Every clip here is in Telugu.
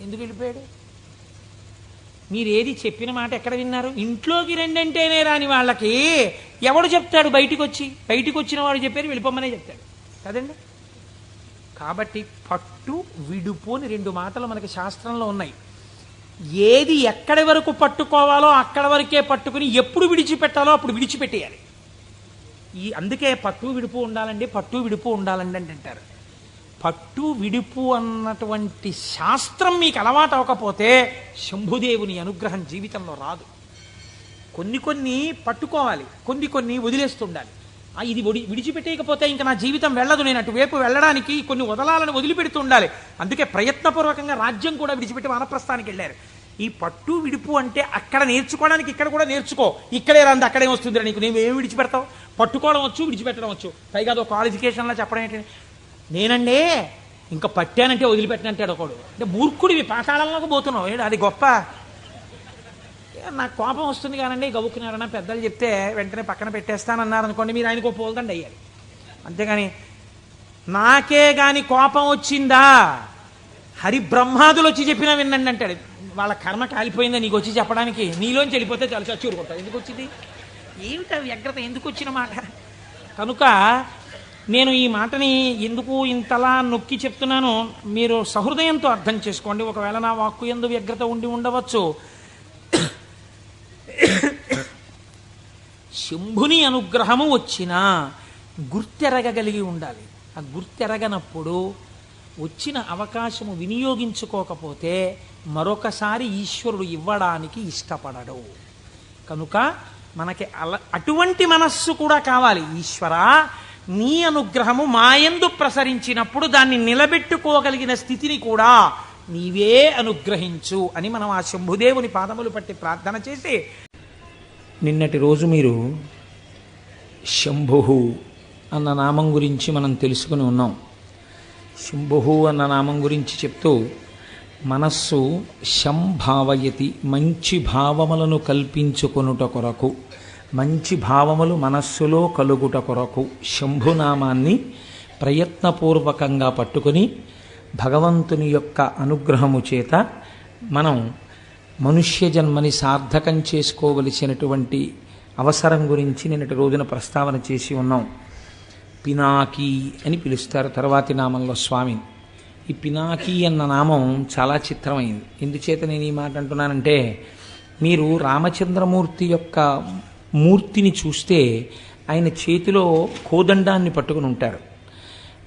ఎందుకు వెళ్ళిపోయాడు? మీరు ఏది చెప్పిన మాట ఎక్కడ విన్నారు? ఇంట్లోకి రెండంటేనే రాని వాళ్ళకి ఎవడు చెప్తాడు బయటికి వచ్చి బయటికి వచ్చిన వాడు చెప్పారు వెళ్ళిపోమ్మనే చెప్తాడు. కదండి? కాబట్టి పట్టు విడుపు అని రెండు మాటలు మనకి శాస్త్రంలో ఉన్నాయి. ఏది ఎక్కడి వరకు పట్టుకోవాలో అక్కడ వరకే పట్టుకుని ఎప్పుడు విడిచిపెట్టాలో అప్పుడు విడిచిపెట్టేయాలి. ఈ అందుకే పట్టు విడుపు ఉండాలండి పట్టు విడుపు ఉండాలండి అని అంటారు. పట్టు విడుపు అన్నటువంటి శాస్త్రం మీకు అలవాటు అవ్వకపోతే శంభుదేవుని అనుగ్రహం జీవితంలో రాదు. కొన్ని కొన్ని పట్టుకోవాలి కొన్ని కొన్ని వదిలేస్తుండాలి. ఆ, ఇది ఒడి విడిచిపెట్టేయకపోతే ఇంకా నా జీవితం వెళ్ళదు. నేను అటువైపు వెళ్ళడానికి కొన్ని వదలాలను వదిలిపెడుతూ ఉండాలి. అందుకే ప్రయత్నపూర్వకంగా రాజ్యం కూడా విడిచిపెట్టి వానప్రస్థానికి వెళ్ళారు. ఈ పట్టు విడుపు అంటే అక్కడ నేర్చుకోవడానికి ఇక్కడ కూడా నేర్చుకో. ఇక్కడే రంది అక్కడే వస్తుంది నీకు. నేను ఏమి విడిచిపెడతావు? పట్టుకోవడం వచ్చు విడిచిపెట్టడం వచ్చు. పైగా అదో క్వాలిఫికేషన్లో చెప్పడం ఏంటంటే నేనండి ఇంకా పట్టానంటే వదిలిపెట్టనంటాడు ఒకడు. అంటే మూర్ఖుడివి పాతాళంలోకి పోతున్నావు. ఏంటి అది గొప్ప. నాకు కోపం వస్తుంది కానండి గవ్వుకున్నారన్న పెద్దలు చెప్తే వెంటనే పక్కన పెట్టేస్తానన్నారు అనుకోండి మీరు ఆయనకు ఓ పోల్దండి అయ్యాలి అంతేగాని నాకే గాని కోపం వచ్చిందా? హరి బ్రహ్మాదులు వచ్చి చెప్పినా వినండి అంటాడు. వాళ్ళ కర్మ కాలిపోయిందా నీకు వచ్చి చెప్పడానికి? నీలోంచి వెళ్ళిపోతే చాలా చచ్చూరు కొట్టాడు ఎందుకు వచ్చింది ఏమిటా వ్యగ్రత? ఎందుకు వచ్చిన మాట? కనుక నేను ఈ మాటని ఎందుకు ఇంతలా నొక్కి చెప్తున్నానో మీరు సహృదయంతో అర్థం చేసుకోండి. ఒకవేళ నా వాక్కు ఎందు వ్యగ్రత ఉండి ఉండవచ్చు. శంభుని అనుగ్రహము వచ్చినా గుర్తెరగగలిగి ఉండాలి. ఆ గుర్తెరగనప్పుడు వచ్చిన అవకాశము వినియోగించుకోకపోతే మరొకసారి ఈశ్వరుడు ఇవ్వడానికి ఇష్టపడడు. కనుక మనకి అల అటువంటి మనస్సు కూడా కావాలి. ఈశ్వరా నీ అనుగ్రహము మాయందు ప్రసరించినప్పుడు దాన్ని నిలబెట్టుకోగలిగిన స్థితిని కూడా నీవే అనుగ్రహించు అని మనం ఆ శంభుదేవుని పాదములు పట్టి ప్రార్థన చేసి నిన్నటి రోజు మీరు శంభు అన్న నామం గురించి మనం తెలుసుకుని ఉన్నాం. శంభు అన్న నామం గురించి చెప్తూ మనస్సు శంభావయతి మంచి భావములను కల్పించుకొనుట కొరకు మంచి భావములు మనస్సులో కలుగుట కొరకు శంభునామాన్ని ప్రయత్నపూర్వకంగా పట్టుకొని భగవంతుని యొక్క అనుగ్రహము చేత మనం మనుష్య జన్మని సార్థకం చేసుకోవలసినటువంటి అవసరం గురించి నిన్నటి రోజున ప్రస్తావన చేసి ఉన్నాం. పినాకి అని పిలుస్తారు తర్వాతి నామంలో స్వామిని ఈ పినాకి అన్న నామం చాలా చిత్రమైంది. ఎందుచేత నేను ఈ మాట అంటున్నానంటే మీరు రామచంద్రమూర్తి యొక్క మూర్తిని చూస్తే ఆయన చేతిలో కోదండాన్ని పట్టుకుని ఉంటారు.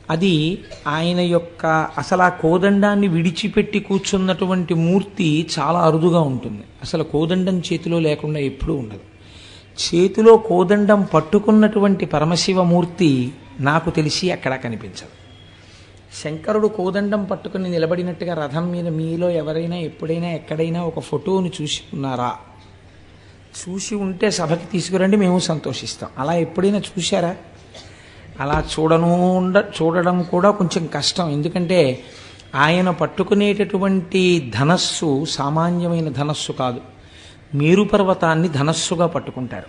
అది ఆయన యొక్క అసలు ఆ కోదండాన్ని విడిచిపెట్టి కూర్చున్నటువంటి మూర్తి చాలా అరుదుగా ఉంటుంది. అసలు కోదండం చేతిలో లేకుండా ఎప్పుడూ ఉండదు. చేతిలో కోదండం పట్టుకున్నటువంటి పరమశివమూర్తి నాకు తెలిసి అక్కడ కనిపించదు. శంకరుడు కోదండం పట్టుకుని నిలబడినట్టుగా రథం మీద మీలో ఎవరైనా ఎప్పుడైనా ఎక్కడైనా ఒక ఫోటోని చూసి ఉన్నారా? చూసి ఉంటే సభకి తీసుకురండి మేము సంతోషిస్తాం. అలా ఎప్పుడైనా చూశారా? అలా చూడను ఉండ చూడడం కూడా కొంచెం కష్టం. ఎందుకంటే ఆయన పట్టుకునేటటువంటి ధనస్సు సామాన్యమైన ధనస్సు కాదు. మేరు పర్వతాన్ని ధనస్సుగా పట్టుకుంటారు.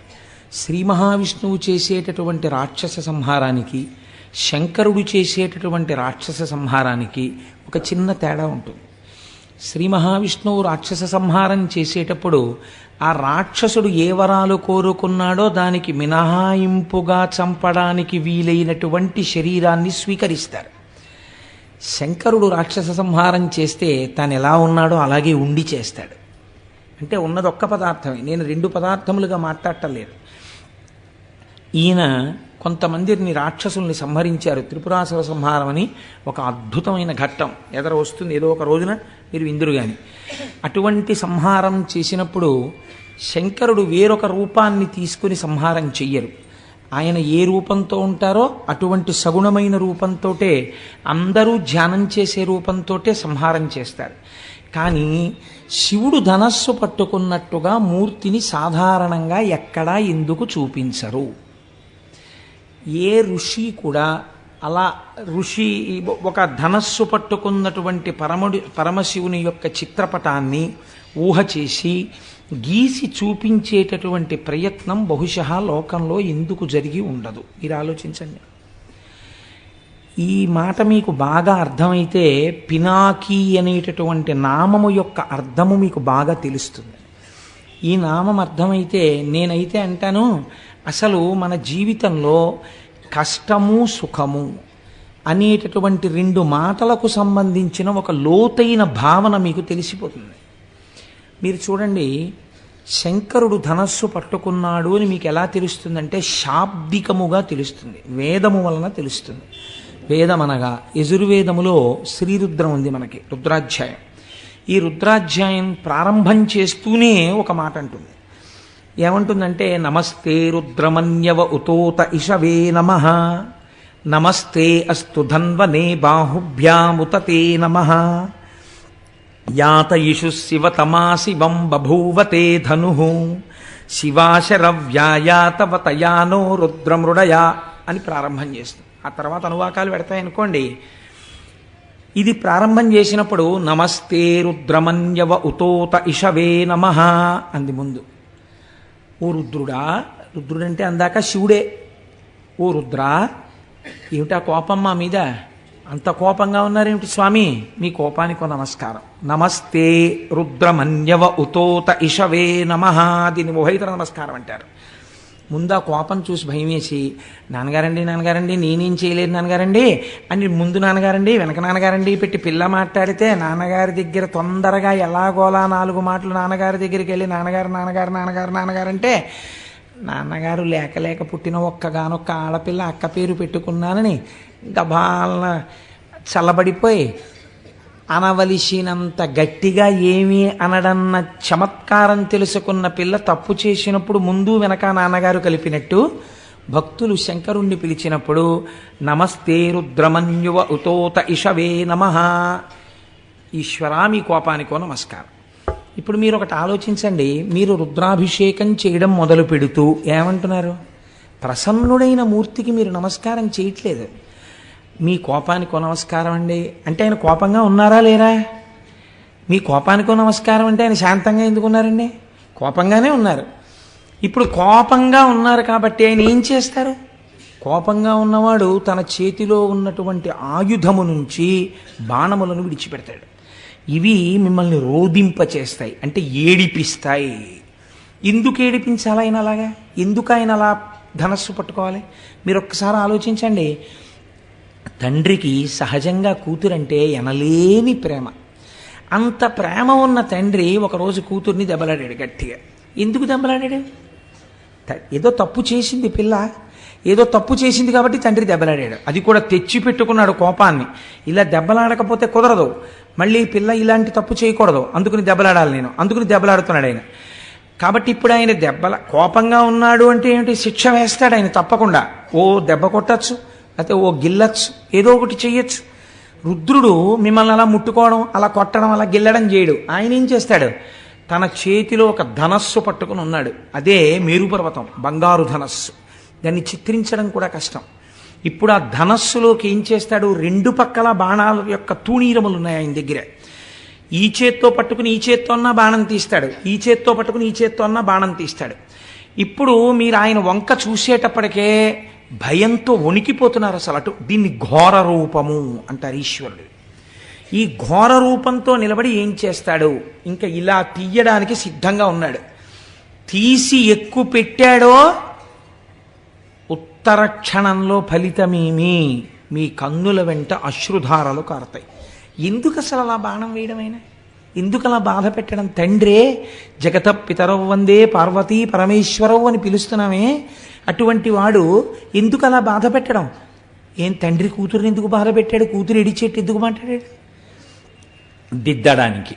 శ్రీ మహావిష్ణువు చేసేటటువంటి రాక్షస సంహారానికి శంకరుడు చేసేటటువంటి రాక్షస సంహారానికి ఒక చిన్న తేడా ఉంటుంది. శ్రీ మహావిష్ణువు రాక్షస సంహారం చేసేటప్పుడు ఆ రాక్షసుడు ఏ వరాలు కోరుకున్నాడో దానికి మినహాయింపుగా చంపడానికి వీలైనటువంటి శరీరాన్ని స్వీకరిస్తారు. శంకరుడు రాక్షస సంహారం చేస్తే తాను ఎలా ఉన్నాడో అలాగే ఉండి చేస్తాడు. అంటే ఉన్నది ఒక్క పదార్థమే. నేను రెండు పదార్థములుగా మాట్లాడటం లేదు. ఈయన కొంతమందిని రాక్షసుల్ని సంహరించారు. త్రిపురాసుర సంహారం అని ఒక అద్భుతమైన ఘట్టం. ఎదర వస్తుంది ఏదో ఒక రోజున మీరు ఇందురు కానీ అటువంటి సంహారం చేసినప్పుడు శంకరుడు వేరొక రూపాన్ని తీసుకుని సంహారం చెయ్యరు. ఆయన ఏ రూపంతో ఉంటారో అటువంటి సగుణమైన రూపంతోటే అందరూ ధ్యానం చేసే రూపంతోటే సంహారం చేస్తారు. కానీ శివుడు ధనస్సు పట్టుకున్నట్టుగా మూర్తిని సాధారణంగా ఎక్కడా ఎందుకు చూపించరు? ఏ ఋషి కూడా అలా ఋషి ఒక ధనస్సు పట్టుకున్నటువంటి పరముడి పరమశివుని యొక్క చిత్రపటాన్ని ఊహ చేసి గీసి చూపించేటటువంటి ప్రయత్నం బహుశా లోకంలో ఎందుకు జరిగి ఉండదు. మీరు ఆలోచించండి. ఈ మాట మీకు బాగా అర్థమైతే పినాకీ అనేటటువంటి నామము యొక్క అర్థము మీకు బాగా తెలుస్తుంది. ఈ నామం అర్థమైతే నేనైతే అంటాను అసలు మన జీవితంలో కష్టము సుఖము అనేటటువంటి రెండు మాటలకు సంబంధించిన ఒక లోతైన భావన మీకు తెలిసిపోతుంది. మీరు చూడండి శంకరుడు ధనస్సు పట్టుకున్నాడు అని మీకు ఎలా తెలుస్తుందంటే శాబ్దికముగా తెలుస్తుంది. వేదము వలన తెలుస్తుంది. వేదం అనగా యజుర్వేదములో శ్రీరుద్రం ఉంది మనకి రుద్రాధ్యాయం. ఈ రుద్రాధ్యాయం ప్రారంభం చేస్తూనే ఒక మాట అంటుంది. ఏమంటుందంటే నమస్తే రుద్రమన్యవ ఉతోత ఇషవే నమ. నమస్తే అస్తు ధన్వనే బాహుభ్యాముతతే నమ. యాతయిషు శివతమా శివం బభూవతే ధను. శివాశరవ్యాయాతవతయానో రుద్రమృడయా అని ప్రారంభం చేస్తుంది. ఆ తర్వాత అనువాకాలు పెడతాయనుకోండి. ఇది ప్రారంభం చేసినప్పుడు నమస్తే రుద్రమన్యవ ఉతోత ఇషవే నమ అంది ముందు. ఓ రుద్రుడా రుద్రుడంటే అందాక శివుడే. ఓ రుద్రా ఏమిటా కోపం మా మీద? అంత కోపంగా ఉన్నారేమిటి స్వామి? మీ కోపానికి నమస్కారం. నమస్తే రుద్రమన్యవ ఉతోత ఇషవే నమ దీన్ని ఉభయతర నమస్కారం అంటారు. ముందు ఆ కోపం చూసి భయం వేసి నాన్నగారండి నాన్నగారండి నేనేం చేయలేదు నాన్నగారండి అని ముందు నాన్నగారండి వెనక నాన్నగారండి పెట్టి పిల్ల మాట్లాడితే నాన్నగారి దగ్గర తొందరగా ఎలాగోలా నాలుగు మాటలు నాన్నగారి దగ్గరికి వెళ్ళి నాన్నగారు నాన్నగారు నాన్నగారు నాన్నగారు అంటే నాన్నగారు లేక లేక పుట్టిన ఒక్కగానొక్క ఆడపిల్ల అక్క పేరు పెట్టుకున్నానని గబాలన చల్లబడిపోయి అనవలసినంత గట్టిగా ఏమీ అనడన్న చమత్కారం తెలుసుకున్న పిల్ల తప్పు చేసినప్పుడు ముందు వెనక నాన్నగారు కలిపినట్టు భక్తులు శంకరుణ్ణి పిలిచినప్పుడు నమస్తే రుద్రమన్యువ ఉతోత ఇషవే నమ. ఈశ్వరామి కోపానికో నమస్కారం. ఇప్పుడు మీరు ఒకటి ఆలోచించండి మీరు రుద్రాభిషేకం చేయడం మొదలు పెడుతూ ఏమంటున్నారు? ప్రసన్నుడైన మూర్తికి మీరు నమస్కారం చేయట్లేదు. మీ కోపానికి నమస్కారం అండి. అంటే ఆయన కోపంగా ఉన్నారా లేరా? మీ కోపానికి నమస్కారం అంటే ఆయన శాంతంగా ఎందుకున్నారండి కోపంగానే ఉన్నారు. ఇప్పుడు కోపంగా ఉన్నారు కాబట్టి ఆయన ఏం చేస్తారు? కోపంగా ఉన్నవాడు తన చేతిలో ఉన్నటువంటి ఆయుధము నుంచి బాణములను విడిచిపెడతాడు. ఇవి మిమ్మల్ని రోధింపచేస్తాయి. అంటే ఏడిపిస్తాయి. ఎందుకు ఏడిపించాలి ఆయన అలాగా? ఎందుకు ఆయన అలా ధనస్సు పట్టుకోవాలి? మీరు ఒక్కసారి ఆలోచించండి. తండ్రికి సహజంగా కూతురంటే ఎనలేని ప్రేమ. అంత ప్రేమ ఉన్న తండ్రి ఒకరోజు కూతుర్ని దెబ్బలాడాడు గట్టిగా. ఎందుకు దెబ్బలాడాడు? ఏదో తప్పు చేసింది పిల్ల. ఏదో తప్పు చేసింది కాబట్టి తండ్రి దెబ్బలాడాడు. అది కూడా తెచ్చి పెట్టుకున్నాడు కోపాన్ని. ఇలా దెబ్బలాడకపోతే కుదరదు. మళ్ళీ పిల్ల ఇలాంటి తప్పు చేయకూడదు. అందుకుని దెబ్బలాడాలి నేను. అందుకుని దెబ్బలాడుతున్నాడు ఆయన. కాబట్టి ఇప్పుడు ఆయన దెబ్బల కోపంగా ఉన్నాడు అంటే ఏమిటి శిక్ష వేస్తాడు ఆయన తప్పకుండా. ఓ దెబ్బ కొట్టచ్చు. లేకపోతే ఓ గిల్లచ్చు ఏదో ఒకటి చేయొచ్చు రుద్రుడు మిమ్మల్ని అలా ముట్టుకోవడం అలా కొట్టడం అలా గిల్లడం చేయడు. ఆయన ఏం చేస్తాడు? తన చేతిలో ఒక ధనస్సు పట్టుకుని ఉన్నాడు. అదే మేరుపర్వతం బంగారు ధనస్సు. దాన్ని చిత్రించడం కూడా కష్టం. ఇప్పుడు ఆ ధనస్సులోకి ఏం చేస్తాడు? రెండు పక్కల బాణాల యొక్క తూణీరములు ఉన్నాయి ఆయన దగ్గర. ఈ చేత్తో పట్టుకుని ఈ చేత్తో అన్న బాణం తీస్తాడు. ఈ చేత్తో పట్టుకుని ఈ చేత్తో అన్న బాణం తీస్తాడు. ఇప్పుడు మీరు ఆయన వంక చూసేటప్పటికే భయంతో వణికిపోతున్నారు అసలు అటు. దీన్ని ఘోర రూపము అంటారు ఈశ్వరుడు. ఈ ఘోర రూపంతో నిలబడి ఏం చేస్తాడు? ఇంకా ఇలా తీయడానికి సిద్ధంగా ఉన్నాడు. తీసి ఎక్కువ పెట్టాడో ఉత్తర క్షణంలో ఫలితమేమి మీ కన్నుల వెంట అశ్రుధారలు కారతాయి. ఎందుకు అసలు అలా బాణం వేయడమైనా ఎందుకు అలా బాధ పెట్టడం? తండ్రే జగత పితరవ్ వందే పార్వతీ పరమేశ్వరవు అని పిలుస్తున్నామే. అటువంటి వాడు ఎందుకు అలా బాధ పెట్టడం? ఏం తండ్రి కూతురుని ఎందుకు బాధ పెట్టాడు? కూతురు ఇడిచేట్టు ఎందుకు మాట్లాడాడు? దిద్దడానికి.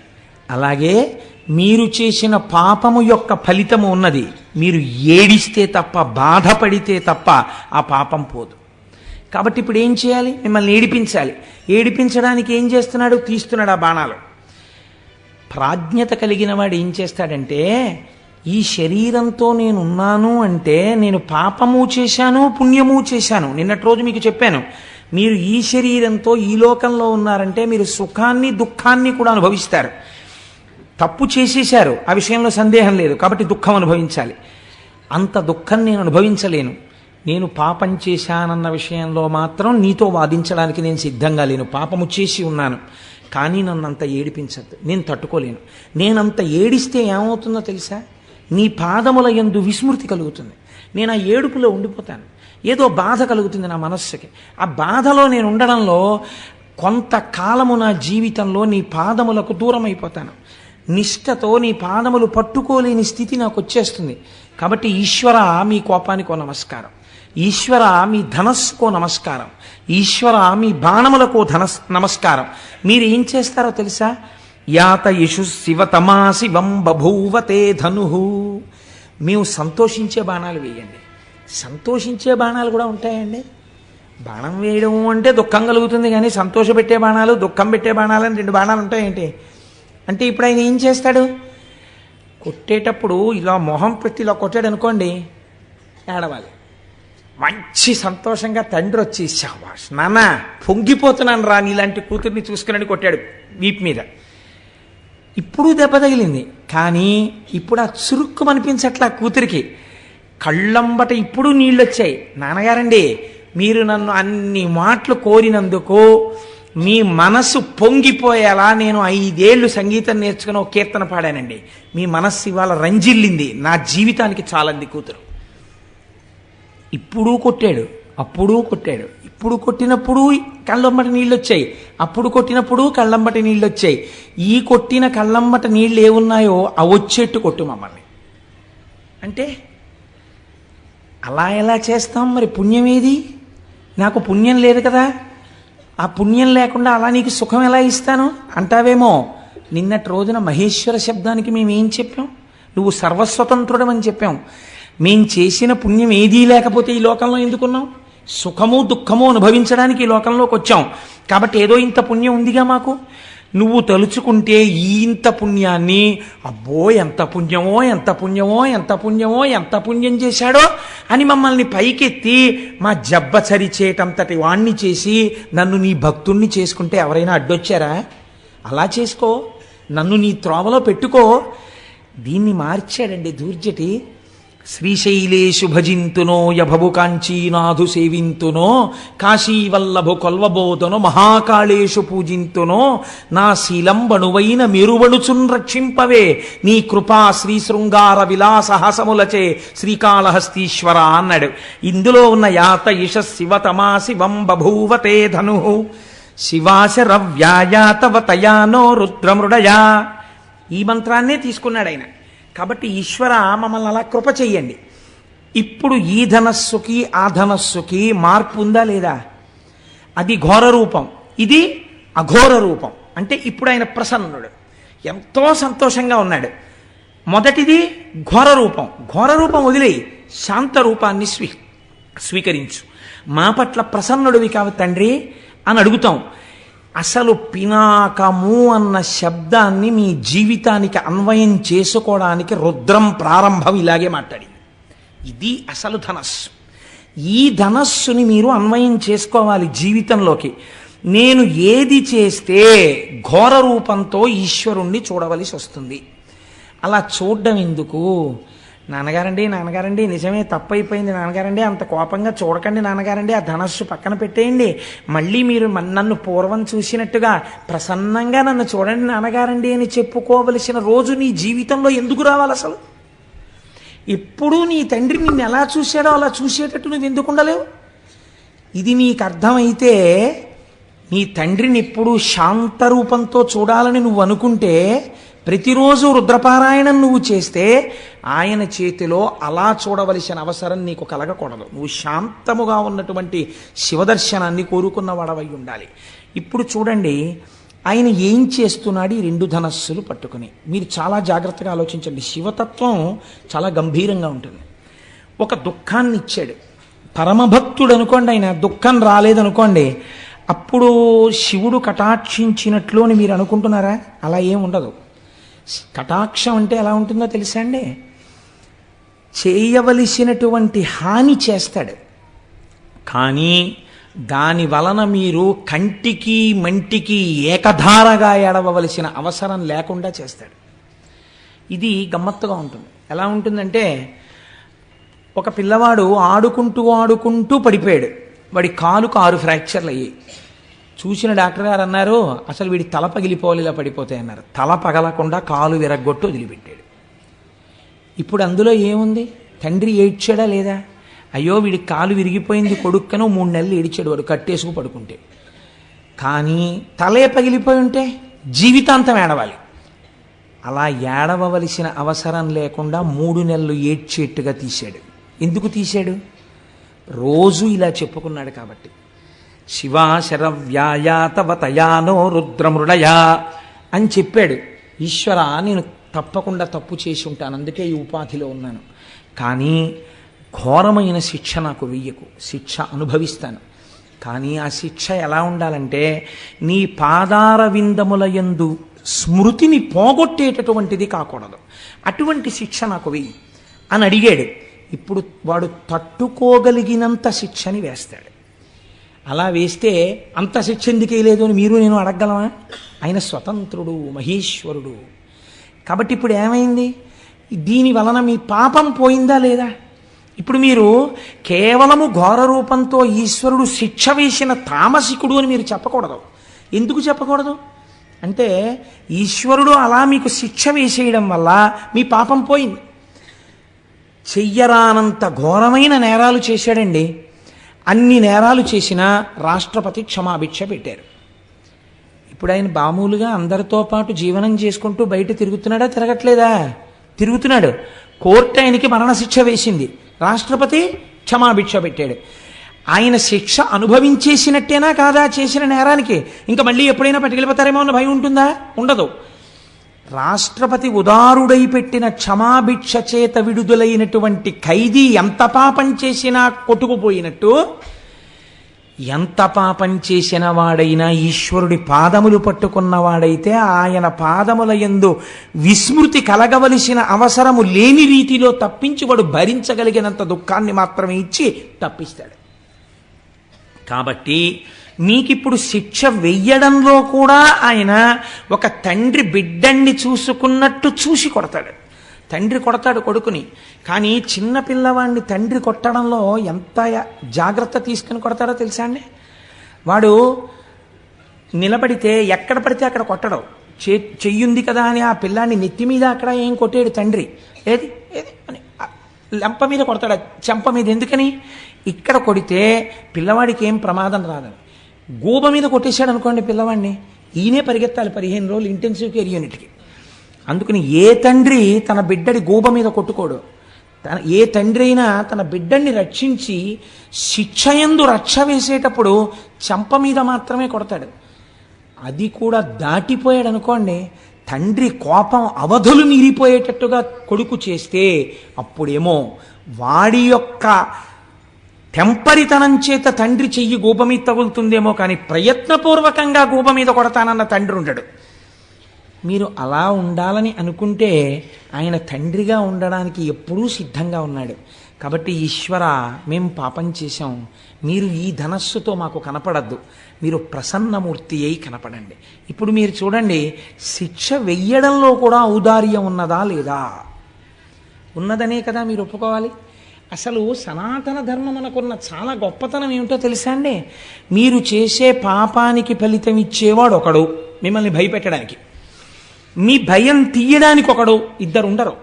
అలాగే మీరు చేసిన పాపము యొక్క ఫలితము ఉన్నది. మీరు ఏడిస్తే తప్ప బాధపడితే తప్ప ఆ పాపం పోదు. కాబట్టి ఇప్పుడు ఏం చేయాలి? మిమ్మల్ని ఏడిపించాలి. ఏడిపించడానికి ఏం చేస్తున్నాడు? తీస్తున్నాడు ఆ బాణాలు. ప్రాజ్ఞత కలిగిన వాడు ఏం చేస్తాడంటే ఈ శరీరంతో నేను ఉన్నాను అంటే నేను పాపము చేశాను పుణ్యము చేశాను నిన్నటి రోజు మీకు చెప్పాను. మీరు ఈ శరీరంతో ఈ లోకంలో ఉన్నారంటే మీరు సుఖాన్ని దుఃఖాన్ని కూడా అనుభవిస్తారు. తప్పు చేసేశారు ఆ విషయంలో సందేహం లేదు కాబట్టి దుఃఖం అనుభవించాలి. అంత దుఃఖం నేను అనుభవించలేను. నేను పాపం చేశానన్న విషయంలో మాత్రం నీతో వాదించడానికి నేను సిద్ధంగా లేను. పాపము చేసి ఉన్నాను కానీ నన్ను అంత ఏడిపించద్దు. నేను తట్టుకోలేను. నేనంత ఏడిస్తే ఏమవుతుందో తెలుసా? నీ పాదముల ఎందు విస్మృతి కలుగుతుంది. నేను ఆ ఏడుపులో ఉండిపోతాను. ఏదో బాధ కలుగుతుంది నా మనస్సుకి. ఆ బాధలో నేను ఉండడంలో కొంతకాలము నా జీవితంలో నీ పాదములకు దూరం అయిపోతాను నిష్టతో నీ పాదములు పట్టుకోలేని స్థితి నాకు వచ్చేస్తుంది. కాబట్టి ఈశ్వర మీ కోపానికో నమస్కారం. ఈశ్వర మీ ధనస్సుకో నమస్కారం. ఈశ్వర మీ బాణములకో ధనస్ నమస్కారం. మీరు ఏం చేస్తారో తెలుసా? యాత యశు శివతమా శివం బభూవతే ధను. మేము సంతోషించే బాణాలు వేయండి. సంతోషించే బాణాలు కూడా ఉంటాయండి. బాణం వేయడం అంటే దుఃఖం కలుగుతుంది కానీ సంతోషపెట్టే బాణాలు దుఃఖం పెట్టే బాణాలు అని రెండు బాణాలు ఉంటాయేంటి. అంటే ఇప్పుడు ఆయన ఏం చేస్తాడు? కొట్టేటప్పుడు ఇలా మొహం పెట్టి ఇలా కొట్టాడు అనుకోండి ఏడవాలి. మంచి సంతోషంగా తండ్రి వచ్చి శాబాష్ నాన్న పొంగిపోతున్నాను రా నీలాంటి కూతుర్ని చూసుకుని కొట్టాడు వీపు మీద. ఇప్పుడు దెబ్బ తగిలింది. కానీ ఇప్పుడు ఆ చురుక్కు అనిపించట్లా కూతురికి. కళ్ళంబట ఇప్పుడు నీళ్ళు వచ్చాయి నాన్నగారండి మీరు నన్ను అన్ని మాటలు కోరినందుకు మీ మనసు పొంగిపోయేలా నేను ఐదేళ్ళు సంగీతం నేర్చుకుని ఒక కీర్తన పాడానండి. మీ మనస్సు ఇవాళ రంజిల్లింది. నా జీవితానికి చాలంది కూతురు. ఇప్పుడు కొట్టాడు. అప్పుడు కొట్టాడు. ఇప్పుడు కొట్టినప్పుడు కళ్ళంబటి నీళ్ళు వచ్చాయి అప్పుడు కొట్టినప్పుడు కళ్ళంబటి నీళ్ళు వచ్చాయి ఈ కొట్టిన కళ్ళంబట నీళ్ళు ఏమున్నాయో అవి వచ్చేట్టు కొట్టు మమ్మల్ని. అంటే అలా ఎలా చేస్తాం మరి పుణ్యం ఏది? నాకు పుణ్యం లేదు కదా. ఆ పుణ్యం లేకుండా అలా నీకు సుఖం ఎలా ఇస్తాను? అంటావేమో నిన్నటి రోజున మహేశ్వర శబ్దానికి మేమేం చెప్పాం? నువ్వు సర్వస్వతంత్రుడమని చెప్పాం. మేం చేసిన పుణ్యం ఏదీ లేకపోతే ఈ లోకంలో ఎందుకున్నాం? సుఖము దుఃఖము అనుభవించడానికి ఈ లోకంలోకి వచ్చాం. కాబట్టి ఏదో ఇంత పుణ్యం ఉందిగా మాకు? నువ్వు తలుచుకుంటే ఈ ఇంత పుణ్యాన్ని అబ్బో ఎంత పుణ్యమో ఎంత పుణ్యమో ఎంత పుణ్యమో ఎంత పుణ్యం చేశాడో అని మమ్మల్ని పైకెత్తి మా జబ్బ చరిచేటంతటి వాణ్ణి చేసి నన్ను నీ భక్తుణ్ణి చేసుకుంటే ఎవరైనా అడ్డొచ్చారా? అలా చేసుకో. నన్ను నీ త్రోవలో పెట్టుకో. దీన్ని మార్చాడండి దూర్జటి శ్రీశైలేషు భజింతునో యభవు కాంచీనాథు సేవింతునో కాశీవల్లభు కొల్వబోతును మహాకాళేషు పూజింతునో నా శీలంబణువైన మెరువణుచున్ రక్షింపవే. నీ కృపా శ్రీ శృంగార విలాసహాసములచే శ్రీకాళహస్తీశ్వర అన్నాడు. ఇందులో ఉన్న యాత ఇష శివతమా శివం బభూవతే ధను. శివాశరవ్యాయాతవ తయానో రుద్రమృడయా. ఈ మంత్రాన్నే తీసుకున్నాడు ఆయన కాబట్టి ఈశ్వర మమ్మల్ని అలా కృప చెయ్యండి. ఇప్పుడు ఈ ధనస్సుకి ఆ ధనస్సుకి మార్పు ఉందా లేదా? అది ఘోర రూపం. ఇది అఘోర రూపం. అంటే ఇప్పుడు ఆయన ప్రసన్నుడు. ఎంతో సంతోషంగా ఉన్నాడు. మొదటిది ఘోర రూపం. ఘోర రూపం వదిలేయి. శాంత రూపాన్ని స్వీ స్వీకరించు. మా పట్ల ప్రసన్నుడివి కావు తండ్రి అని అడుగుతాం. అసలు పినాకము అన్న శబ్దాన్ని మీ జీవితానికి అన్వయం చేసుకోవడానికి రుద్రం ప్రారంభం ఇలాగే మాట్లాడింది. ఇది అసలు ధనస్సు. ఈ ధనస్సుని మీరు అన్వయం చేసుకోవాలి జీవితంలోకి. నేను ఏది చేస్తే ఘోర రూపంతో ఈశ్వరుణ్ణి చూడవలసి వస్తుంది. అలా చూడడం ఎందుకు? నాన్నగారండి నాన్నగారండి నిజమే తప్పైపోయింది నాన్నగారండి అంత కోపంగా చూడకండి నాన్నగారండి ఆ ధనస్సు పక్కన పెట్టేయండి. మళ్ళీ మీరు నన్ను పూర్వం చూసినట్టుగా ప్రసన్నంగా నన్ను చూడండి నాన్నగారండి అని చెప్పుకోవలసిన రోజు నీ జీవితంలో ఎందుకు రావాలి అసలు? ఎప్పుడూ నీ తండ్రి నిన్ను ఎలా చూశాడో అలా చూసేటట్టు నువ్వు ఎందుకు ఉండలేవు? ఇది నీకు అర్థమైతే నీ తండ్రిని ఎప్పుడూ శాంత రూపంతో చూడాలని నువ్వు అనుకుంటే ప్రతిరోజు రుద్రపారాయణం నువ్వు చేస్తే ఆయన చేతిలో అలా చూడవలసిన అవసరం నీకు కలగకూడదు. నువ్వు శాంతముగా ఉన్నటువంటి శివదర్శనాన్ని కోరుకున్న వాడవై ఉండాలి. ఇప్పుడు చూడండి ఆయన ఏం చేస్తున్నాడు ఈ రెండు ధనస్సులు పట్టుకుని. మీరు చాలా జాగ్రత్తగా ఆలోచించండి. శివతత్వం చాలా గంభీరంగా ఉంటుంది. ఒక దుఃఖాన్ని ఇచ్చాడు. పరమభక్తుడు అనుకోండి ఆయన దుఃఖం రాలేదనుకోండి అప్పుడు శివుడు కటాక్షించినట్లు అని మీరు అనుకుంటున్నారా? అలా ఏం ఉండదు. కటాక్షం అంటే ఎలా ఉంటుందో తెలుసా అండి? చేయవలసినటువంటి హాని చేస్తాడు. కానీ దాని వలన మీరు కంటికి మంటికి ఏకధారగా ఎడవలసిన అవసరం లేకుండా చేస్తాడు. ఇది గమ్మత్తుగా ఉంటుంది. ఎలా ఉంటుందంటే ఒక పిల్లవాడు ఆడుకుంటూ ఆడుకుంటూ పడిపోయాడు. వాడి కాలుకు ఆరు ఫ్రాక్చర్లు అయ్యాయి చూసిన డాక్టర్ గారు అన్నారు అసలు వీడి తల పగిలిపోవాలి ఇలా పడిపోతాయి అన్నారు. తల పగలకుండా కాలు విరగ్గొట్టు వదిలిపెట్టాడు. ఇప్పుడు అందులో ఏముంది? తండ్రి ఏడ్చాడా లేదా? అయ్యో వీడి కాలు విరిగిపోయింది కొడుక్కను మూడు నెలలు ఏడిచాడు వాడు కట్టేసుకు పడుకుంటే. కానీ తలే పగిలిపోయి ఉంటే జీవితాంతం ఏడవాలి. అలా ఏడవవలసిన అవసరం లేకుండా మూడు నెలలు ఏడ్చేట్టుగా తీశాడు. ఎందుకు తీశాడు? రోజు ఇలా చెప్పుకున్నాడు కాబట్టి. శివా తయానో రుద్రమృడయా అని చెప్పాడు. ఈశ్వర నేను తప్పకుండా తప్పు చేసి ఉంటాను అందుకే ఈ ఉపాధిలో ఉన్నాను. కానీ ఘోరమైన శిక్ష నాకు వెయ్యకు శిక్ష అనుభవిస్తాను. కానీ ఆ శిక్ష ఎలా ఉండాలంటే నీ పాదార విందముల యందు స్మృతిని పోగొట్టేటటువంటిది కాకూడదు. అటువంటి శిక్ష నాకు వెయ్యి అని అడిగాడు. ఇప్పుడు వాడు తట్టుకోగలిగినంత శిక్షని వేస్తాడు. అలా వేస్తే అంత శిక్ష ఎందుకే లేదు అని మీరు నేను అడగగలమా? ఆయన స్వతంత్రుడు మహేశ్వరుడు. కాబట్టి ఇప్పుడు ఏమైంది? దీని వలన మీ పాపం పోయిందా లేదా? ఇప్పుడు మీరు కేవలము ఘోర రూపంతో ఈశ్వరుడు శిక్ష వేసిన తామసికుడు అని మీరు చెప్పకూడదు. ఎందుకు చెప్పకూడదు? అంటే ఈశ్వరుడు అలా మీకు శిక్ష వేసేయడం వల్ల మీ పాపం పోయింది. చెయ్యరానంత ఘోరమైన నేరాలు చేశాడండి. అన్ని నేరాలు చేసినా రాష్ట్రపతి క్షమాభిక్ష పెట్టారు. ఇప్పుడు ఆయన మామూలుగా అందరితో పాటు జీవనం చేసుకుంటూ బయట తిరుగుతున్నాడా తిరగట్లేదా? తిరుగుతున్నాడు. కోర్టు ఆయనకి మరణశిక్ష వేసింది. రాష్ట్రపతి క్షమాభిక్ష పెట్టాడు. ఆయన శిక్ష అనుభవించేసినట్టేనా కాదా చేసిన నేరానికి? ఇంకా మళ్ళీ ఎప్పుడైనా పట్టుకెళ్ళిపోతారేమో అన్న భయం ఉంటుందా? ఉండదు. రాష్ట్రపతి ఉదారుడై పెట్టిన క్షమాభిక్ష చేత విడుదలైనటువంటి ఖైదీ ఎంత పాపం చేసినా కొట్టుకుపోయినట్టు ఎంత పాపం చేసిన వాడైనా ఈశ్వరుడి పాదములు పట్టుకున్నవాడైతే ఆయన పాదముల యందు విస్మృతి కలగవలసిన అవసరము లేని రీతిలో తప్పించి వాడు భరించగలిగినంత దుఃఖాన్ని మాత్రమే ఇచ్చి తప్పిస్తాడు. కాబట్టి మీకిప్పుడు శిక్ష వెయ్యడంలో కూడా ఆయన ఒక తండ్రి బిడ్డన్ని చూసుకున్నట్టు చూసి కొడతాడు. తండ్రి కొడతాడు కొడుకుని. కానీ చిన్న పిల్లవాడిని తండ్రి కొట్టడంలో ఎంత జాగ్రత్త తీసుకుని కొడతాడో తెలుసా అండి? వాడు నిలబడితే ఎక్కడ పడితే అక్కడ కొట్టడం. చే చెయ్యుంది కదా అని ఆ పిల్లాన్ని నెత్తి మీద అక్కడ ఏం కొట్టాడు తండ్రి? ఏది? ఏది? అని లెంప మీద కొడతాడు. చెంప మీద ఎందుకని? ఇక్కడ కొడితే పిల్లవాడికి ఏం ప్రమాదం రాదని. గూబ మీద కొట్టేశాడు అనుకోండి పిల్లవాడిని. ఈయనే పరిగెత్తాలి పదిహేను రోజులు ఇంటెన్సివ్ కేర్ యూనిట్కి అందుకని ఏ తండ్రి తన బిడ్డడి గూబ మీద కొట్టుకోడు. తన ఏ తండ్రి అయినా తన బిడ్డని రక్షించి శిక్షయందు రక్ష వేసేటప్పుడు చెంప మీద మాత్రమే కొడతాడు. అది కూడా దాటిపోయాడు అనుకోండి తండ్రి కోపం అవధులు మీరిపోయేటట్టుగా కొడుకు చేస్తే అప్పుడేమో వాడి యొక్క తెంపరితనం చేత తండ్రి చెయ్యి గూప మీద తగులుతుందేమో కానీ ప్రయత్నపూర్వకంగా గూప మీద కొడతానన్న తండ్రి ఉండడు. మీరు అలా ఉండాలని అనుకుంటే ఆయన తండ్రిగా ఉండడానికి ఎప్పుడూ సిద్ధంగా ఉన్నాడు. కాబట్టి ఈశ్వర మేం పాపం చేశాం. మీరు ఈ ధనస్సుతో మాకు కనపడద్దు. మీరు ప్రసన్నమూర్తి అయి కనపడండి. ఇప్పుడు మీరు చూడండి శిక్ష వెయ్యడంలో కూడా ఔదార్యం ఉన్నదా లేదా? ఉన్నదనే కదా మీరు ఒప్పుకోవాలి. అసలు సనాతన ధర్మమునకున్న చాలా గొప్పతనం ఏమిటో తెలుసా అండి? మీరు చేసే పాపానికి ఫలితం ఇచ్చేవాడు ఒకడు మిమ్మల్ని భయపెట్టడానికి. మీ భయం తీయడానికి ఒకడు ఇద్దరు ఉండరు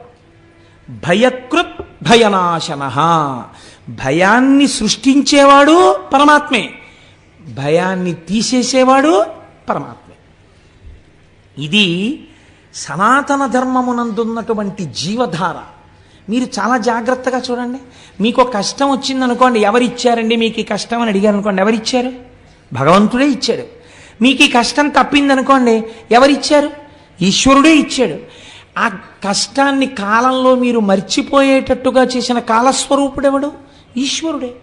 భయకృత్ భయనాశన. భయాన్ని సృష్టించేవాడు పరమాత్మే. భయాన్ని తీసేసేవాడు పరమాత్మే. ఇది సనాతన ధర్మమునందున్నటువంటి జీవధార. మీరు చాలా జాగ్రత్తగా చూడండి. మీకు ఒక కష్టం వచ్చిందనుకోండి ఎవరిచ్చారండి? మీకు ఈ కష్టం అని అడిగారు అనుకోండి ఎవరిచ్చారు? భగవంతుడే ఇచ్చాడు. మీకు ఈ కష్టం తప్పిందనుకోండి ఎవరిచ్చారు? ఈశ్వరుడే ఇచ్చాడు. ఆ కష్టాన్ని కాలంలో మీరు మర్చిపోయేటట్టుగా చేసిన కాలస్వరూపుడెవడు? ఈశ్వరుడే.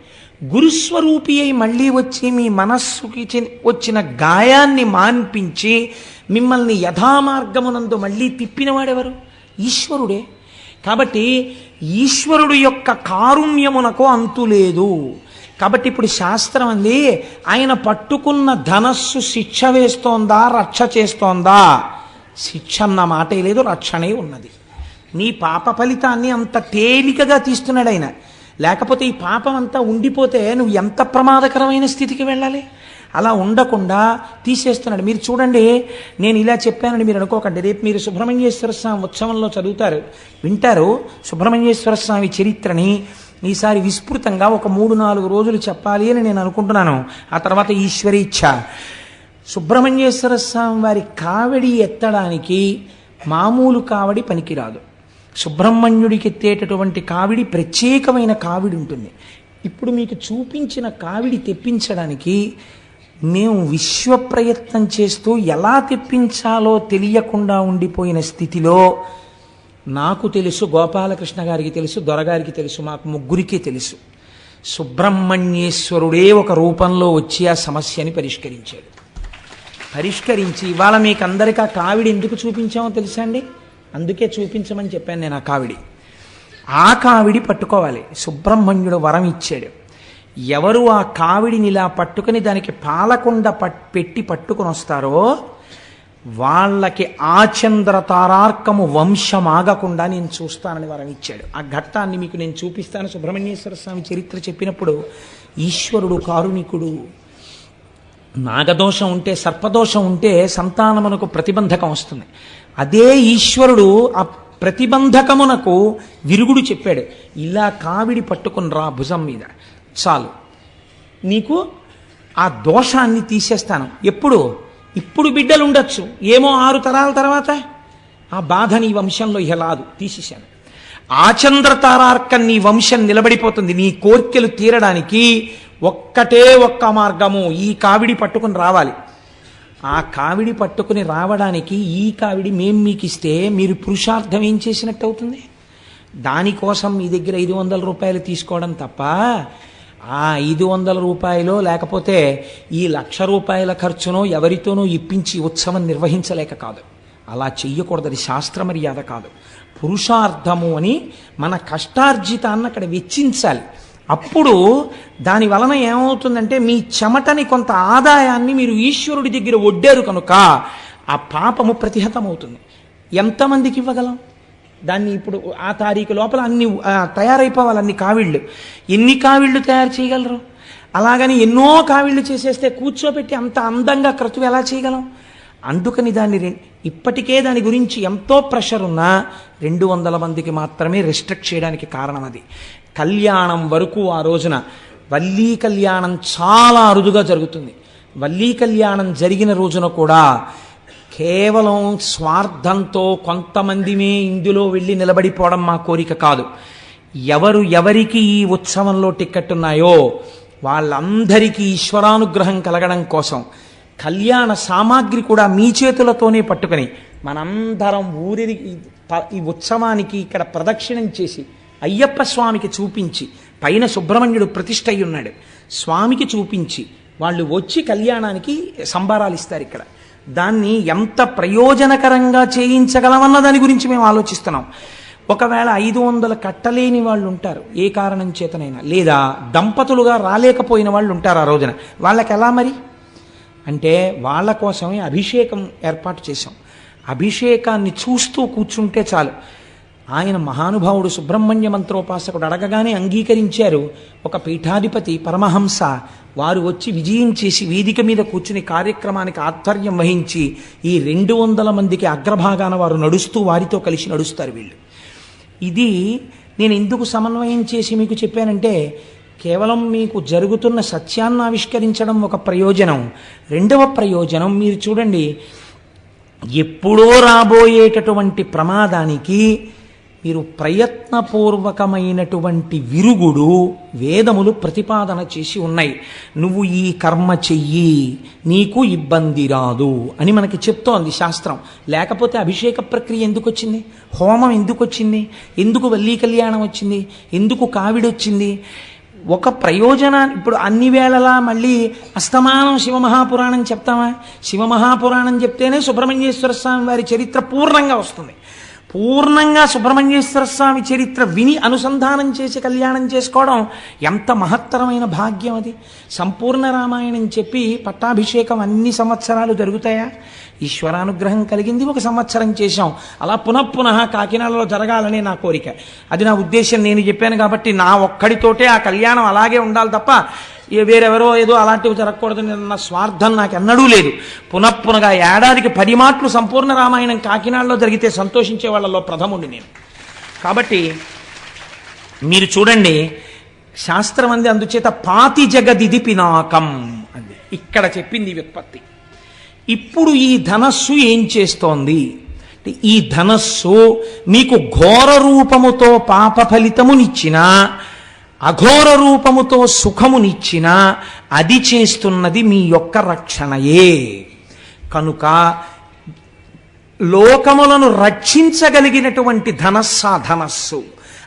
గురుస్వరూపి అయి మళ్ళీ వచ్చి మీ మనస్సుకి చి- వచ్చిన గాయాన్ని మాన్పించి మిమ్మల్ని యథామార్గమునందు మళ్ళీ తిప్పినవాడెవరు? ఈశ్వరుడే. కాబట్టి ఈశ్వరుడు యొక్క కారుణ్యమునకు అంతు లేదు. కాబట్టి ఇప్పుడు శాస్త్రం అంది ఆయన పట్టుకున్న ధనస్సు శిక్ష వేస్తోందా రక్ష చేస్తోందా? శిక్ష అన్న మాటే లేదు రక్షణే ఉన్నది. నీ పాప ఫలితాన్ని అంత తేలికగా తీస్తున్నాడు ఆయన. లేకపోతే ఈ పాపం అంతా ఉండిపోతే నువ్వు ఎంత ప్రమాదకరమైన స్థితికి వెళ్ళాలి? అలా ఉండకుండా తీసేస్తున్నాడు. మీరు చూడండి నేను ఇలా చెప్పానని మీరు అనుకోకండి. రేపు మీరు సుబ్రహ్మణ్యేశ్వర స్వామి ఉత్సవంలో చదువుతారు. వింటారు సుబ్రహ్మణ్యేశ్వర స్వామి చరిత్రని ఈసారి విస్తృతంగా ఒక మూడు నాలుగు రోజులు చెప్పాలి అని నేను అనుకుంటున్నాను. ఆ తర్వాత ఈశ్వరీచ్ఛ సుబ్రహ్మణ్యేశ్వర స్వామి వారి కావడి ఎత్తడానికి మామూలు కావడి పనికిరాదు. సుబ్రహ్మణ్యుడికి ఎత్తేటటువంటి కావిడి ప్రత్యేకమైన కావిడి ఉంటుంది. ఇప్పుడు మీకు చూపించిన కావిడి తెప్పించడానికి మేము విశ్వ ప్రయత్నం చేస్తూ ఎలా తెప్పించాలో తెలియకుండా ఉండిపోయిన స్థితిలో నాకు తెలుసు గోపాలకృష్ణ గారికి తెలుసు దొరగారికి తెలుసు మాకు ముగ్గురికి తెలుసు. సుబ్రహ్మణ్యేశ్వరుడే ఒక రూపంలో వచ్చి ఆ సమస్యని పరిష్కరించాడు. పరిష్కరించి ఇవాళ మీకు అందరికీ ఆ కావిడి ఎందుకు చూపించామో తెలుసా అండి? అందుకే చూపించమని చెప్పాను నేను ఆ కావిడి. ఆ కావిడి పట్టుకోవాలి. సుబ్రహ్మణ్యుడు వరం ఇచ్చాడు. ఎవరు ఆ కావిడిని ఇలా పట్టుకుని దానికి పాలకుండ పెట్టి పట్టుకుని వస్తారో వాళ్ళకి ఆచంద్ర తారార్కము వంశమాగకుండా నేను చూస్తానని వరం ఇచ్చాడు. ఆ ఘట్టాన్ని మీకు నేను చూపిస్తాను. సుబ్రహ్మణ్యేశ్వర స్వామి చరిత్ర చెప్పినప్పుడు ఈశ్వరుడు కారుణికుడు. నాగదోషం ఉంటే సర్పదోషం ఉంటే సంతానమునకు ప్రతిబంధకం వస్తుంది. అదే ఈశ్వరుడు ఆ ప్రతిబంధకమునకు విరుగుడు చెప్పాడు. ఇలా కావిడి పట్టుకుని రా భుజం మీద. చాలు. నీకు ఆ దోషాన్ని తీసేస్తాను. ఎప్పుడు? ఇప్పుడు బిడ్డలు ఉండొచ్చు ఏమో ఆరు తరాల తర్వాత? ఆ బాధ నీ వంశంలో ఇహ రాదు తీసేశాను. ఆచంద్ర తారార్కం నీ వంశం నిలబడిపోతుంది. నీ కోర్కెలు తీరడానికి ఒక్కటే ఒక్క మార్గము ఈ కావిడి పట్టుకుని రావాలి. ఆ కావిడి పట్టుకుని రావడానికి ఈ కావిడి మేం మీకు ఇస్తే మీరు పురుషార్థం ఏం చేసినట్టు అవుతుంది దానికోసం మీ దగ్గర ఐదు వందల రూపాయలు తీసుకోవడం తప్ప ఆ ఐదు వందల రూపాయలు లేకపోతే ఈ లక్ష రూపాయల ఖర్చునో ఎవరితోనో ఇప్పించి ఉత్సవం నిర్వహించలేక కాదు. అలా చెయ్యకూడదు శాస్త్ర మర్యాద కాదు. పురుషార్థము అని మన కష్టార్జితాన్ని అక్కడ వెచ్చించాలి. అప్పుడు దాని వలన ఏమవుతుందంటే మీ చెమటని కొంత ఆదాయాన్ని మీరు ఈశ్వరుడి దగ్గర ఒడ్డారు కనుక ఆ పాపము ప్రతిహతమవుతుంది. ఎంతమందికి ఇవ్వగలం? దాన్ని ఇప్పుడు ఆ తారీఖు లోపల అన్ని తయారైపోవాలి అన్ని కావిళ్ళు. ఎన్ని కావిళ్ళు తయారు చేయగలరు? అలాగని ఎన్నో కావిళ్ళు చేసేస్తే కూర్చోబెట్టి అంత అందంగా క్రతువు ఎలా చేయగలం? అందుకని దాన్ని ఇప్పటికే దాని గురించి ఎంతో ప్రెషర్ ఉన్నా రెండు వందల మందికి మాత్రమే రిస్ట్రిక్ట్ చేయడానికి కారణం అది. కళ్యాణం వరకు ఆ రోజున వల్లీ కళ్యాణం చాలా అరుదుగా జరుగుతుంది. వల్లీ కళ్యాణం జరిగిన రోజున కూడా కేవలం స్వార్థంతో కొంతమందిమే ఇందులో వెళ్ళి నిలబడిపోవడం మా కోరిక కాదు. ఎవరు ఎవరికి ఈ ఉత్సవంలో టిక్కెట్ ఉన్నాయో వాళ్ళందరికీ ఈశ్వరానుగ్రహం కలగడం కోసం కళ్యాణ సామాగ్రి కూడా మీ చేతులతోనే పట్టుకొని మనందరం ఊరి ఈ ఉత్సవానికి ఇక్కడ ప్రదక్షిణం చేసి అయ్యప్ప స్వామికి చూపించి పైన సుబ్రహ్మణ్యుడు ప్రతిష్ఠ అయి ఉన్నాడు స్వామికి చూపించి వాళ్ళు వచ్చి కళ్యాణానికి సంబారాలు ఇస్తారు ఇక్కడ. దాన్ని ఎంత ప్రయోజనకరంగా చేయించగలమన్న దాని గురించి మేము ఆలోచిస్తున్నాం. ఒకవేళ ఐదు వందలు కట్టలేని వాళ్ళు ఉంటారు ఏ కారణం చేతనైనా. లేదా దంపతులుగా రాలేకపోయిన వాళ్ళు ఉంటారు ఆ రోజున. వాళ్ళకి ఎలా మరి? అంటే వాళ్ళ కోసమే అభిషేకం ఏర్పాటు చేశాం. అభిషేకాన్ని చూస్తూ కూర్చుంటే చాలు. ఆయన మహానుభావుడు సుబ్రహ్మణ్య మంత్రోపాసకుడు అడగగానే అంగీకరించారు. ఒక పీఠాధిపతి పరమహంస వారు వచ్చి విజయం చేసి వేదిక మీద కూర్చుని కార్యక్రమానికి ఆధ్వర్యం వహించి ఈ రెండు వందల మందికి అగ్రభాగాన వారు నడుస్తూ వారితో కలిసి నడుస్తారు వీళ్ళు. ఇది నేను ఎందుకు సమన్వయం చేసి మీకు చెప్పానంటే కేవలం మీకు జరుగుతున్న సత్యాన్ని ఆవిష్కరించడం ఒక ప్రయోజనం. రెండవ ప్రయోజనం మీరు చూడండి ఎప్పుడో రాబోయేటటువంటి ప్రమాదానికి మీరు ప్రయత్నపూర్వకమైనటువంటి విరుగుడు వేదములు ప్రతిపాదన చేసి ఉన్నాయి. నువ్వు ఈ కర్మ చెయ్యి నీకు ఇబ్బంది రాదు అని మనకి చెప్తోంది శాస్త్రం. లేకపోతే అభిషేక ప్రక్రియ ఎందుకు వచ్చింది? హోమం ఎందుకు వచ్చింది? ఎందుకు వల్లీ కళ్యాణం వచ్చింది? ఎందుకు కావిడొచ్చింది ఒక ప్రయోజనాన్ని ఇప్పుడు అన్ని వేళలా మళ్ళీ అస్తమానం శివమహాపురాణం చెప్తామా? శివమహాపురాణం చెప్తేనే సుబ్రహ్మణ్యేశ్వర స్వామి వారి చరిత్ర పూర్ణంగా వస్తుంది. పూర్ణంగా సుబ్రహ్మణ్యేశ్వర స్వామి చరిత్ర విని అనుసంధానం చేసి కళ్యాణం చేసుకోవడం ఎంత మహత్తరమైన భాగ్యం అది. సంపూర్ణ రామాయణం చెప్పి పట్టాభిషేకం అన్ని సంవత్సరాలు జరుగుతాయా? ఈశ్వరానుగ్రహం కలిగింది ఒక సంవత్సరం చేశాం. అలా పునఃపునః కాకినాడలో జరగాలనే నా కోరిక. అది నా ఉద్దేశం నేను చెప్పాను కాబట్టి నా ఒక్కడితోటే ఆ కళ్యాణం అలాగే ఉండాలి తప్ప ఏ వేరెవరో ఏదో అలాంటివి జరగకూడదని నా స్వార్థం నాకు ఎన్నడూ లేదు. పునఃపునగా ఏడాదికి పది మాటలు సంపూర్ణ రామాయణం కాకినాడలో జరిగితే సంతోషించే వాళ్ళలో ప్రథముండి నేను. కాబట్టి మీరు చూడండి శాస్త్రం అంది అందుచేత పాతి జగదిది పినాకం అంది. ఇక్కడ చెప్పింది వ్యుత్పత్తి. ఇప్పుడు ఈ ధనస్సు ఏం చేస్తోంది? ఈ ధనస్సు మీకు ఘోర రూపముతో పాప ఫలితమునిచ్చినా అఘోర రూపముతో సుఖమునిచ్చినా అది చేస్తున్నది మీ యొక్క రక్షణయే. కనుక లోకములను రక్షించగలిగినటువంటి ధనస్సా ఆ ధనస్సు.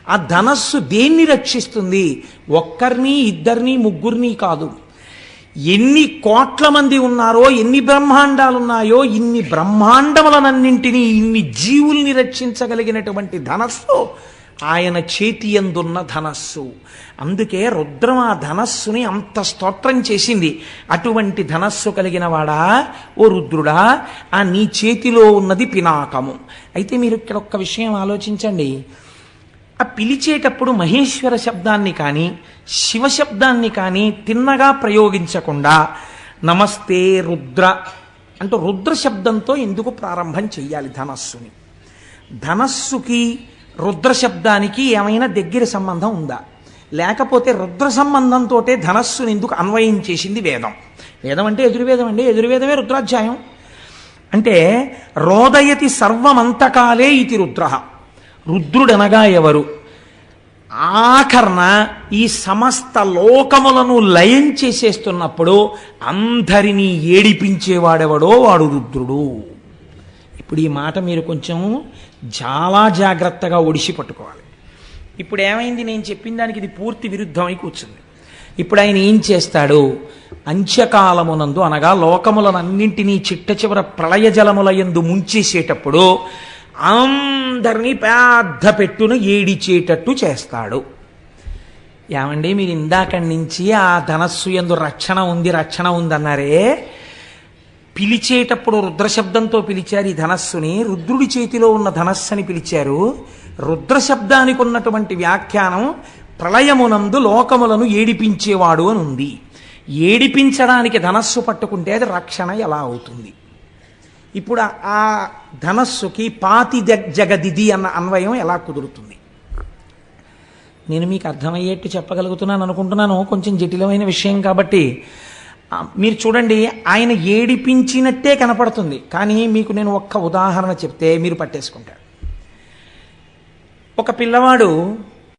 ఆ ధనస్సు దేన్ని రక్షిస్తుంది? ఒక్కరిని ఇద్దరిని ముగ్గురిని కాదు. ఎన్ని కోట్ల మంది ఉన్నారో ఎన్ని బ్రహ్మాండాలు ఉన్నాయో ఇన్ని బ్రహ్మాండములనన్నింటినీ ఇన్ని జీవుల్ని రక్షించగలిగినటువంటి ధనస్సు ఆయన చేతి ఎందున్న ధనస్సు. అందుకే రుద్రం ఆ ధనస్సుని అంత స్తోత్రం చేసింది. అటువంటి ధనస్సు కలిగిన వాడా ఓ రుద్రుడా ఆ నీ చేతిలో ఉన్నది పినాకము. అయితే మీరు ఇక్కడ ఒక్క విషయం ఆలోచించండి. ఆ పిలిచేటప్పుడు మహేశ్వర శబ్దాన్ని కానీ శివ శబ్దాన్ని కానీ తిన్నగా ప్రయోగించకుండా నమస్తే రుద్ర అంటూ రుద్ర శబ్దంతో ఎందుకు ప్రారంభం చెయ్యాలి ధనస్సుని? ధనస్సుకి రుద్ర శబ్దానికి ఏమైనా దగ్గర సంబంధం ఉందా? లేకపోతే రుద్ర సంబంధంతో ధనస్సుని ఎందుకు అన్వయం చేసింది వేదం? వేదం అంటే ఎదుర్వేదం అండి. ఎదుర్వేదమే రుద్రాధ్యాయం. అంటే రోదయతి సర్వమంతకాలే ఇది రుద్ర. రుద్రుడనగా ఎవరు? ఆఖరణ ఈ సమస్త లోకములను లయం చేసేస్తున్నప్పుడు అందరినీ ఏడిపించేవాడెవడో వాడు రుద్రుడు. ఇప్పుడు ఈ మాట మీరు కొంచెం చాలా జాగ్రత్తగా ఒడిసి పట్టుకోవాలి. ఇప్పుడు ఏమైంది? నేను చెప్పిన దానికి ఇది పూర్తి విరుద్ధమై కూర్చుంది. ఇప్పుడు ఆయన ఏం చేస్తాడు? అంత్యకాలమునందు అనగా లోకములనన్నింటినీ చిట్ట చివర ప్రళయ జలముల యందు ముంచేసేటప్పుడు అందరినీ పెద్ద పెట్టును ఏడిచేటట్టు చేస్తాడు. ఏమండి? మీరు ఇందాక నుంచి ఆ ధనస్సు ఎందు రక్షణ ఉంది రక్షణ ఉందన్నారే పిలిచేటప్పుడు రుద్రశబ్దంతో పిలిచారు ఈ ధనస్సుని. రుద్రుడి చేతిలో ఉన్న ధనస్సుని పిలిచారు. రుద్రశబ్దానికి ఉన్నటువంటి వ్యాఖ్యానం ప్రళయమునందు లోకములను ఏడిపించేవాడు అని ఉంది. ఏడిపించడానికి ధనస్సు పట్టుకుంటే అది రక్షణ ఎలా అవుతుంది? ఇప్పుడు ఆ- ధనస్సుకి పాతి జగదిది అన్న అన్వయం ఎలా కుదురుతుంది? నేను మీకు అర్థమయ్యేట్టు చెప్పగలుగుతున్నాను అనుకుంటున్నాను. కొంచెం జటిలమైన విషయం కాబట్టి మీరు చూడండి ఆయన ఏడిపించినట్టే కనపడుతుంది. కానీ మీకు నేను ఒక్క ఉదాహరణ చెప్తే మీరు పట్టేసుకుంటారు. ఒక పిల్లవాడు